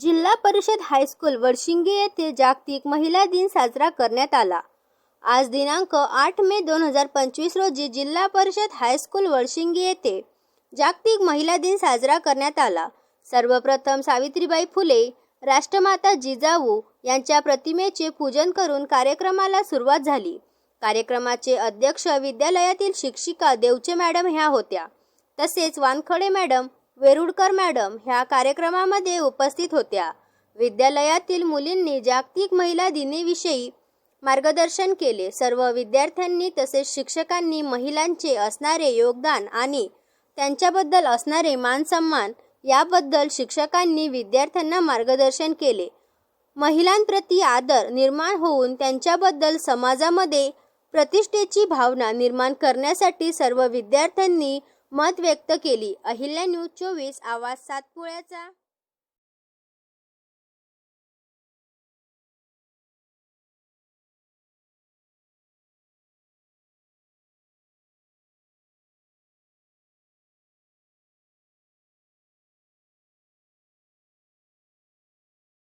जिल्हा परिषद हायस्कूल वडशिंगे येथे जागतिक महिला दिन साजरा करण्यात आला. आज दिनांक आठ मे दोन हजार पंचवीस रोजी जिल्हा परिषद हायस्कूल वडशिंगे येथे जागतिक महिला दिन साजरा करण्यात आला. सर्वप्रथम सावित्रीबाई फुले राष्ट्रमाता जिजाऊ यांच्या प्रतिमेचे पूजन करून कार्यक्रमाला सुरुवात झाली. कार्यक्रमाचे अध्यक्ष विद्यालयातील शिक्षिका देवचे मॅडम ह्या होत्या. तसेच वानखडे मॅडम वेरुडकर मॅडम ह्या कार्यक्रमामध्ये उपस्थित होत्या. विद्यालयातील मुलींनी जागतिक महिला दिनेविषयी मार्गदर्शन केले. सर्व विद्यार्थ्यांनी तसेच शिक्षकांनी महिलांचे असणारे योगदान आणि त्यांच्याबद्दल असणारे मानसन्मान याबद्दल शिक्षकांनी विद्यार्थ्यांना मार्गदर्शन केले. महिलांप्रती आदर निर्माण होऊन त्यांच्याबद्दल समाजामध्ये प्रतिष्ठेची भावना निर्माण करण्यासाठी सर्व विद्यार्थ्यांनी मत व्यक्त केली. अहिल्या न्यूज चोवीस आवाज सातपुळ्याचा